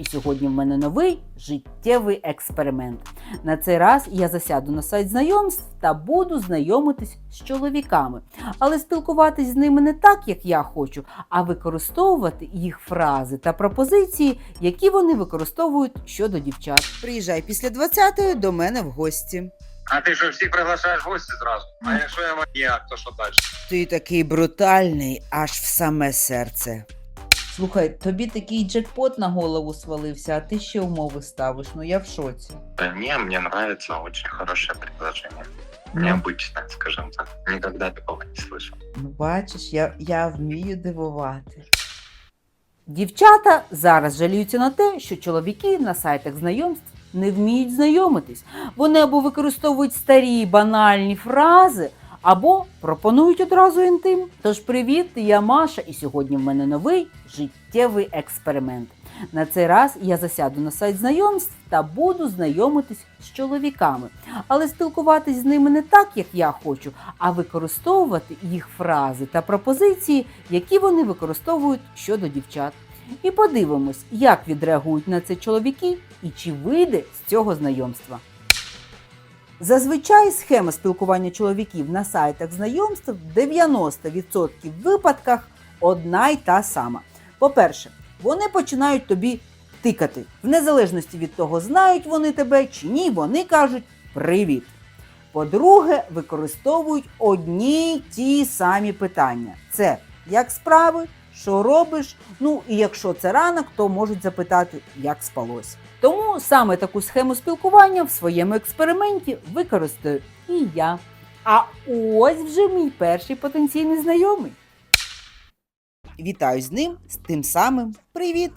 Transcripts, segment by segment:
І сьогодні в мене новий життєвий експеримент. На цей раз я засяду на сайт знайомств та буду знайомитись з чоловіками, але спілкуватись з ними не так, як я хочу, а використовувати їх фрази та пропозиції, які вони використовують щодо дівчат. Приїжджай після 20-ї до мене в гості. А ти що всіх приглашаєш в гості зразу? А якщо я маньяк, то що далі? Ти такий брутальний, аж в саме серце. Слухай, тобі такий джекпот на голову свалився, а ти ще умови ставиш. Ну я в шоці. Да не, мне нравится, очень хорошее предложение. Ну, Необычное, скажем так. Никогда такого не слышал. ну бачиш, я, я вмію дивувати. Дівчата зараз жаліються на те, що чоловіки на сайтах знайомств не вміють знайомитись. Вони або використовують старі банальні фрази, або пропонують одразу інтим. Тож привіт, я Маша, і сьогодні в мене новий життєвий експеримент. На цей раз я засяду на сайт знайомств та буду знайомитись з чоловіками, але спілкуватись з ними не так, як я хочу, а використовувати їх фрази та пропозиції, які вони використовують щодо дівчат. І подивимось, як відреагують на це чоловіки і чи вийде з цього знайомства. Зазвичай схема спілкування чоловіків на сайтах знайомств в 90% випадках одна й та сама. По-перше, вони починають тобі тикати. В незалежності від того, знають вони тебе чи ні, вони кажуть привіт. По-друге, використовують одні й ті самі питання: це як справи, що робиш. Ну і якщо це ранок, то можуть запитати, як спалось. Тому саме таку схему спілкування в своєму експерименті використаю і я. А ось вже мій перший потенційний знайомий. Вітаю з ним з тим самим привіт.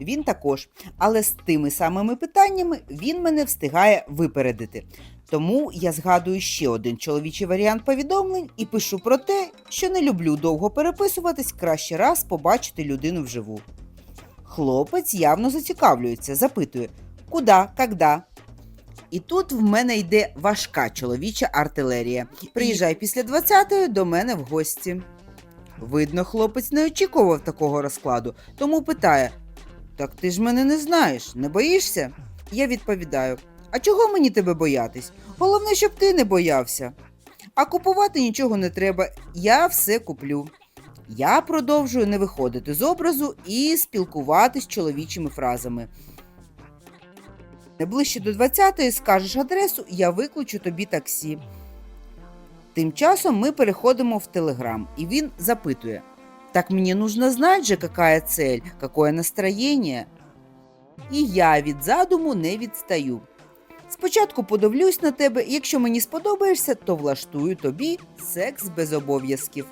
Він також, але з тими самими питаннями він мене встигає випередити. Тому я згадую ще один чоловічий варіант повідомлень і пишу про те, що не люблю довго переписуватись, краще раз побачити людину вживу. Хлопець явно зацікавлюється, запитує, куди, когда. І тут в мене йде важка чоловіча артилерія. Приїжджай після 20-ї до мене в гості. Видно, хлопець не очікував такого розкладу, тому питає: Так ти ж мене не знаєш, не боїшся? Я відповідаю: А чого мені тебе боятись? Головне, щоб ти не боявся. А купувати нічого не треба, я все куплю. Я продовжую не виходити з образу і спілкуватись чоловічими фразами. Ближче до 20-ї скажеш адресу, я викличу тобі таксі. Тим часом ми переходимо в Телеграм, і він запитує: Так мені нужно знать же, какая цель, какое настроєння. І я від задуму не відстаю. Спочатку подивлюсь на тебе, якщо мені сподобаєшся, то влаштую тобі секс без обов'язків.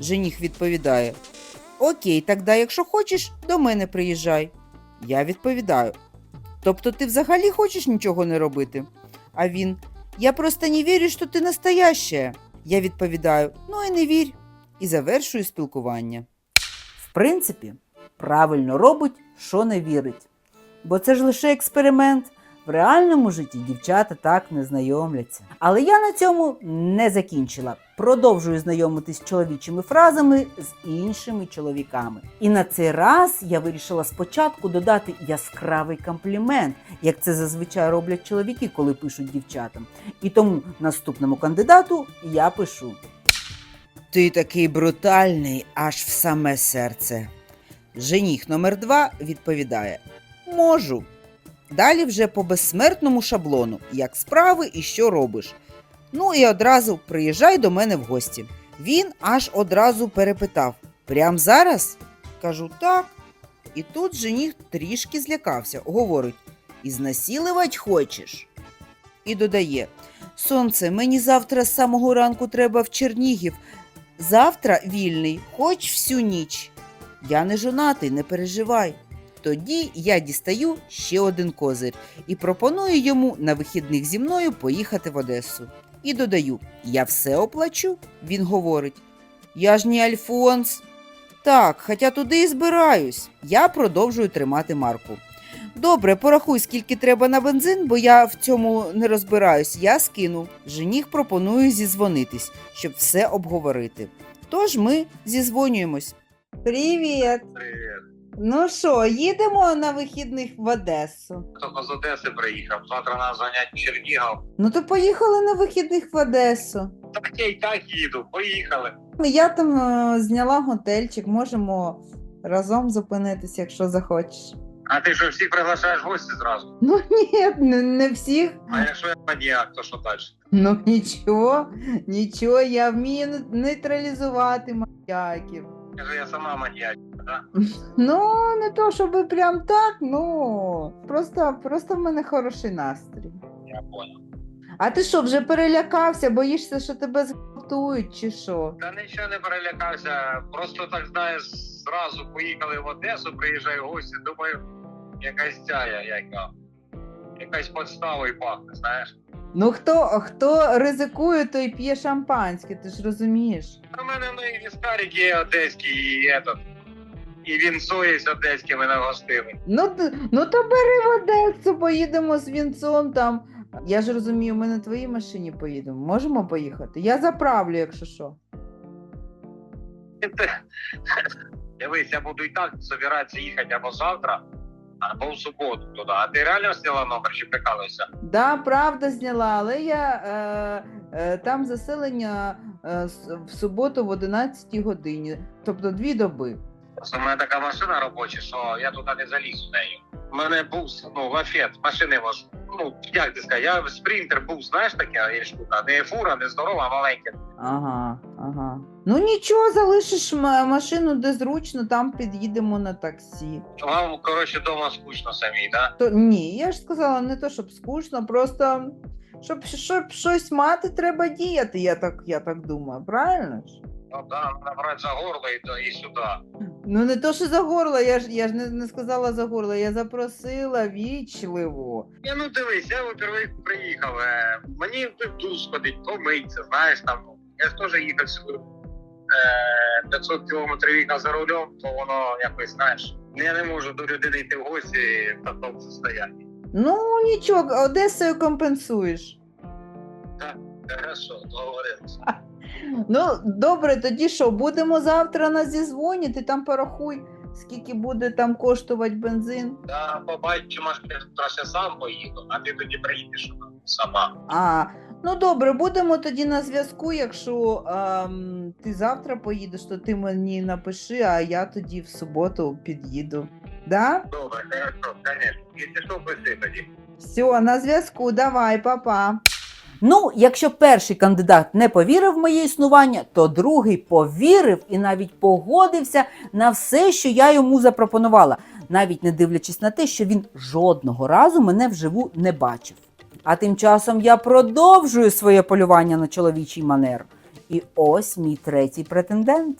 Жених відповідає: Окей, тогда, якщо хочеш, до мене приїжджай. Я відповідаю: Тобто ти взагалі хочеш нічого не робити? А він: Я просто не вірю, що ти настоящая. Я відповідаю: Ну і не вірь. І завершую спілкування. В принципі, правильно робить, що не вірить. Бо це ж лише експеримент. В реальному житті дівчата так не знайомляться. Але я на цьому не закінчила. Продовжую знайомитись з чоловічими фразами з іншими чоловіками. І на цей раз я вирішила спочатку додати яскравий комплімент, як це зазвичай роблять чоловіки, коли пишуть дівчатам. І тому наступному кандидату я пишу. Ти такий брутальний, аж в саме серце. Жених номер два відповідає: Можу. Далі вже по безсмертному шаблону, як справи і що робиш. Ну і одразу приїжджай до мене в гості. Він аж одразу перепитав: Прям зараз? Кажу, так. І тут жених трішки злякався, говорить: Ізнасілувати хочеш? І додає: Сонце, мені завтра з самого ранку треба в Чернігів. Завтра вільний, хоч всю ніч. Я не жонатий, не переживай. Тоді я дістаю ще один козир і пропоную йому на вихідних зі мною поїхати в Одесу. І додаю: я все оплачу. Він говорить: Я ж не Альфонс. Так, хоча туди і збираюсь. Я продовжую тримати марку. Добре, порахуй, скільки треба на бензин, бо я в цьому не розбираюсь. Я скину. Жених пропонує зізвонитись, щоб все обговорити. Тож ми зізвонюємось. Привіт! Привет. Ну що, їдемо на вихідних в Одесу. Тільки з Одеси приїхав. Завтра нас занять в Чернігів. Ну то поїхали на вихідних в Одесу. Так я й так їду, поїхали. Я там е, зняла готельчик, можемо разом зупинитися, якщо захочеш. А ти що всіх приглашаєш в гості зразу? Ну ні, не, не всіх. А якщо я маніяк, то що далі? Ну нічого, нічого, я вмію не- нейтралізувати маньяків. Каже, я сама маніяк. Ну, не то, щоб прям так, ну просто, просто в мене хороший настрій. Я понял. А ти що, вже перелякався, боїшся, що тебе зґвалтують, чи що? Та нічого не перелякався. Просто так знаєш, зразу поїхали в Одесу, приїжджаю в гості, думаю, якась ця, яка. Якась подстава і пахне, знаєш. Ну хто, хто ризикує, той п'є шампанське, ти ж розумієш. У мене ну, і віскарик є одеський, і этот. І вінцо є одеське мене гостили. Ну, ну то бери в Одесу, поїдемо з вінцом там. Я ж розумію, ми на твоїй машині поїдемо. Можемо поїхати? Я заправлю, якщо що. Дивись, я буду і так збиратися їхати або завтра, або в суботу туди. А ти реально зняла номер чи прикалуєшся? Да, правда зняла, але я е, е, там заселення е, в суботу в 11 годині, тобто дві доби. В мене така машина робоча, що я туди не заліз залізу нею. У мене був ну, лафет, машини вожу. Ну, як ти сказати, я спринтер був, знаєш таке є штука. Не фура, не здорова, а маленька. Ага, ага. Ну нічого, залишиш машину де зручно, там під'їдемо на таксі. Вам, коротше, вдома скучно самій, да? То ні, я ж сказала, не то, щоб скучно, просто щоб, щоб щось мати, треба діяти, я так, я так думаю, правильно ж? Ну так, да, набрати за горло і, і сюди. Ну не то, що за горло, я ж я ж не, не сказала за горло, я запросила вічливо. Я ну дивись, я впервые приїхав. Е, мені в душ сходить, помитися, знаєш там. ну, Я ж теж їхав сюди. Е, 500 кілометрів їхав за рулем, то воно якось, знаєш, я не можу до людини йти в гості в такому состоянні. Ну нічого, Одесою компенсуєш. Хорошо, договорилися. Ну, добре, тоді що, будемо завтра на зізвоні, ти там порахуй, скільки буде там коштувати бензин. Та побачимо, що я краще сам поїду, а ти тоді приїдеш сама. А, ну добре, будемо тоді на зв'язку. Якщо ем, ти завтра поїдеш, то ти мені напиши, а я тоді в суботу під'їду. Да? Добре, хорошо, звісно. Якщо що, пиши тоді. Все, на зв'язку, давай, па-па. Ну, якщо перший кандидат не повірив в моє існування, то другий повірив і навіть погодився на все, що я йому запропонувала, навіть не дивлячись на те, що він жодного разу мене вживу не бачив. А тим часом я продовжую своє полювання на чоловічий манер. І ось мій третій претендент.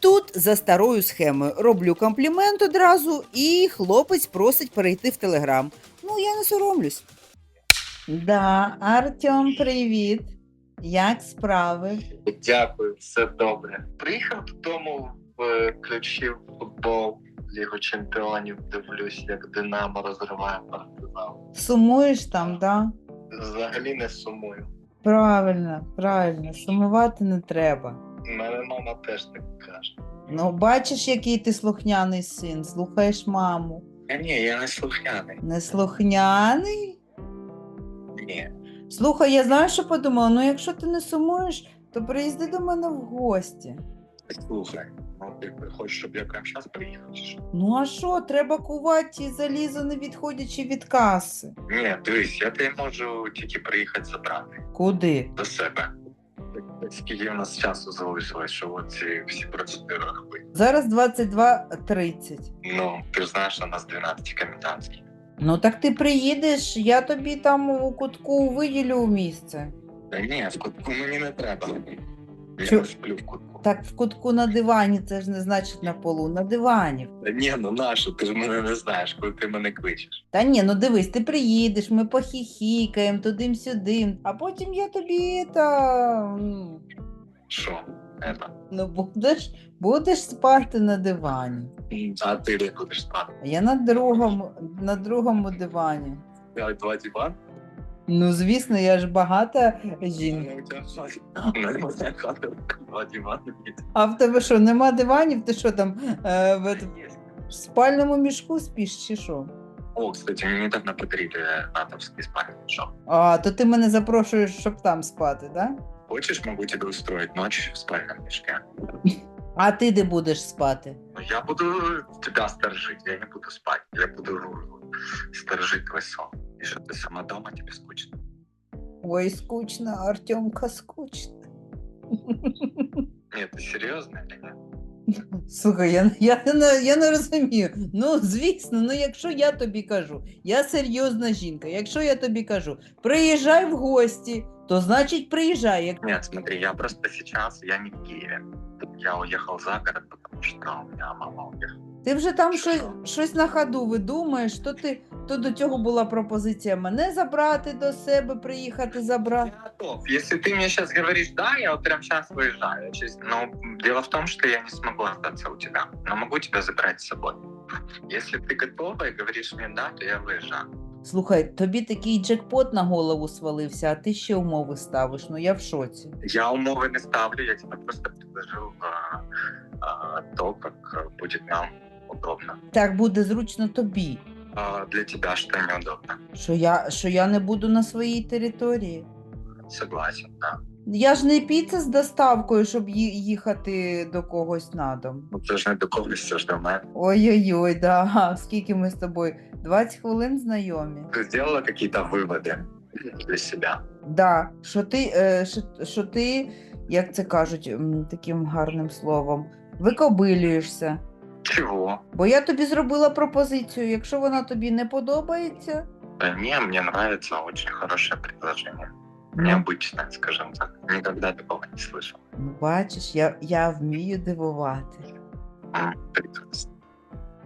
Тут за старою схемою роблю комплімент одразу, і хлопець просить перейти в телеграм. Ну, я не соромлюсь. Да, Артем, привіт. Як справи? Дякую, все добре. Приїхав додому, включив футбол Лігу Чемпіонів, дивлюсь, як Динамо розриває партизан. Сумуєш там, да? Взагалі не сумую. Правильно, правильно. Сумувати не треба. Мене мама теж так каже. Ну, бачиш, який ти слухняний син, слухаєш маму. А ні, я не слухняний. Не слухняний? Ні. Слухай, я знаю, що подумала. Ну, якщо ти не сумуєш, то приїзди до мене в гості. Слухай, ну ти хочеш, щоб я прямо зараз приїхав? чи що? Ну а що, треба кувати залізо, не відходячи від каси. Ні, дивись, я тебе можу тільки приїхати забрати Куди? до себе. Скільки в нас часу залишилось, щоб оці всі процедури робити? Зараз 22.30. Ну, ти ж знаєш, що у нас 12 комендантських. Ну так ти приїдеш, я тобі там у кутку виділю місце. Та ні, в кутку мені не треба. Я Чо? сплю в кутку. Так в кутку на дивані, це ж не значить на полу, на дивані. Та ні, ну нащо, ти ж мене не знаєш, коли ти мене кличеш. Та ні, ну дивись, ти приїдеш, ми похіхікаємо тудим-сюдим, а потім я тобі та. Що? Ета? Ну, будеш, будеш спати на дивані. А ти де будеш спати? Я на другому, на другому дивані. Я два диван? Ну, звісно, я ж багата жінка. А в тебе що, нема диванів? Ти що там? Е, в, спальному мішку спиш чи що? О, кстати, мне недавно подарили натовский спальный мешок. А, то ти мене запрошуєш, щоб там спати, да? Хочешь, могу тебе устроить ночь в спальном мешке? А ти де будеш спати? Но я буду тебя сторожить, я не буду спать. Я буду сторожить твой сон. И что ты сама дома, тебе скучно. Ой, скучно, Артемка, скучно. Нет, ты серьезно или нет? Слухай, я, я, не, я не розумію. Ну, звісно, ну якщо я тобі кажу, я серйозна жінка, якщо я тобі кажу, приїжджай в гості, то значить приїжджай. Як... Нет, смотри, я просто сейчас, я не в Киеве. Я уехал за город, потому что у меня мама уехала. Ти вже там Що? щось, щось на ходу видумаєш, то ти то до цього була пропозиція мене забрати до себе, приїхати забрати. Я готов. Если ты мне сейчас говоришь «да», я вот прям сейчас выезжаю. Я чест- Но дело в том, что я не смогу остаться у тебя. Но могу тебя забрать с собой. Если ты готова и говоришь мне «да», то я выезжаю. Слухай, тобі такий джекпот на голову свалився, а ти ще умови ставиш. Ну я в шоці. Я умовы не ставлю, я тебе просто предложил а, а, то, как а, будет нам удобно. Так буде зручно тобі, А для тебя что неудобно? що я, що я не буду на своїй території. Согласен, да. Я ж не піца з доставкою, щоб ї- їхати до когось на дом. Ну, Це ж не до когось, це ж до мене. Ой-ой-ой, да. Скільки ми з тобою? 20 хвилин знайомі. Ти зробила якісь виводи для себе? Да, що ти, е, що, що ти, як це кажуть, м, таким гарним словом, викобилюєшся. Чего? Бо я тобі зробила пропозицію. Якщо вона тобі не подобається, Да не, мне нравится очень хорошее предложение. ну, Необычное, скажем так. Никогда такого не слышал. ну, бачиш, я, я вмію дивувати. М, Прекрасно.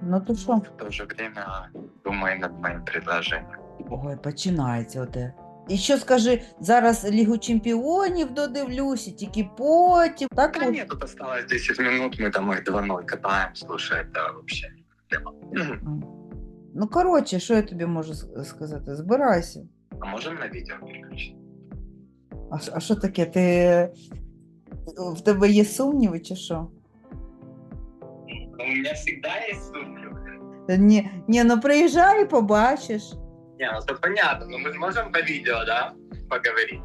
Ну то що? В то же время думай над моим предложением. Ой, починається оте. І що скажи, зараз Лігу Чемпіонів додивлюся, тільки потім. Так Да от. нет, тут осталось 10 минут, мы там их 2-0 катаем. Слушай, это вообще не проблема. М. Ну, коротше, що я тобі можу с- сказати? Збирайся. А можем на видео переключить? А, ш- а що таке? Ти в тебе є сумніви чи що? У меня всегда есть сумнівы. Та Ні, ні, ну приїжджай і побачиш. Не, ну это понятно, но мы сможем по видео, да, поговорить?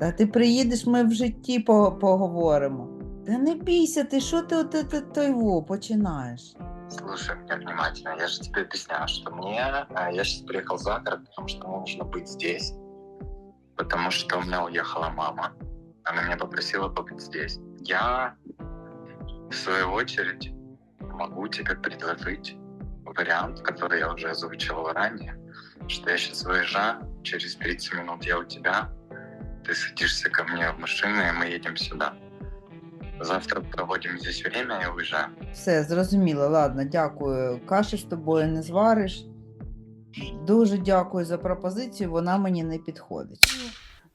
Та ти приїдеш, ми в житті по- поговоримо. Та не бійся, ти що ти от, от, от, той во починаєш? Слушай меня внимательно, я же тебе объясняю, что мне... а, Я сейчас приехал за город, потому что мне нужно быть здесь. Потому что у меня уехала мама. Она меня попросила побыть здесь. Я, в свою очередь, могу тебе предложить вариант, который я уже озвучивал ранее, что я сейчас выезжаю, через 30 минут я у тебя, ты садишься ко мне в машину, и мы едем сюда. Завтра проводим здесь время и уезжаем. Все, зрозуміло, ладно, дякую. Каші з тобою не звариш. Дуже дякую за пропозицію, вона мені не підходить.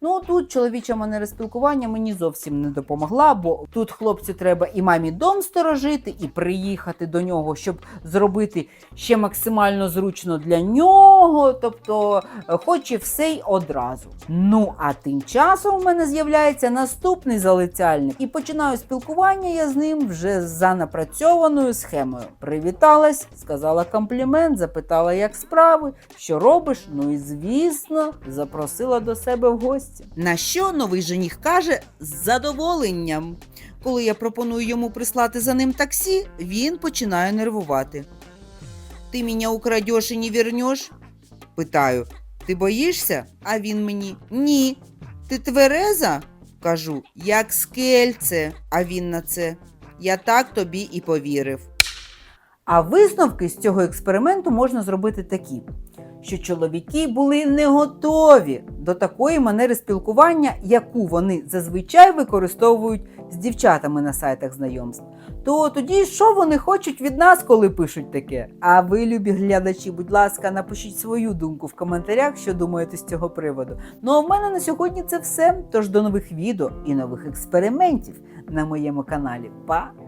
Ну тут чоловіча манера спілкування мені зовсім не допомогла, бо тут хлопцю треба і мамі дом сторожити, і приїхати до нього, щоб зробити ще максимально зручно для нього. Тобто, е, хоче все й одразу. Ну а тим часом в мене з'являється наступний залицяльник, і починаю спілкування я з ним вже за напрацьованою схемою. Привіталась, сказала комплімент, запитала, як справи, що робиш. Ну і звісно, запросила до себе в гості. На що новий жених каже з задоволенням. Коли я пропоную йому прислати за ним таксі, він починає нервувати. Ти мене украдеш і не вернеш? Питаю, ти боїшся? А він мені ні. Ти твереза? Кажу, як скельце. А він на це. Я так тобі і повірив. А висновки з цього експерименту можна зробити такі, що чоловіки були не готові до такої манери спілкування, яку вони зазвичай використовують з дівчатами на сайтах знайомств. То тоді що вони хочуть від нас, коли пишуть таке? А ви, любі глядачі, будь ласка, напишіть свою думку в коментарях, що думаєте з цього приводу. Ну а в мене на сьогодні це все. Тож до нових відео і нових експериментів на моєму каналі. Па!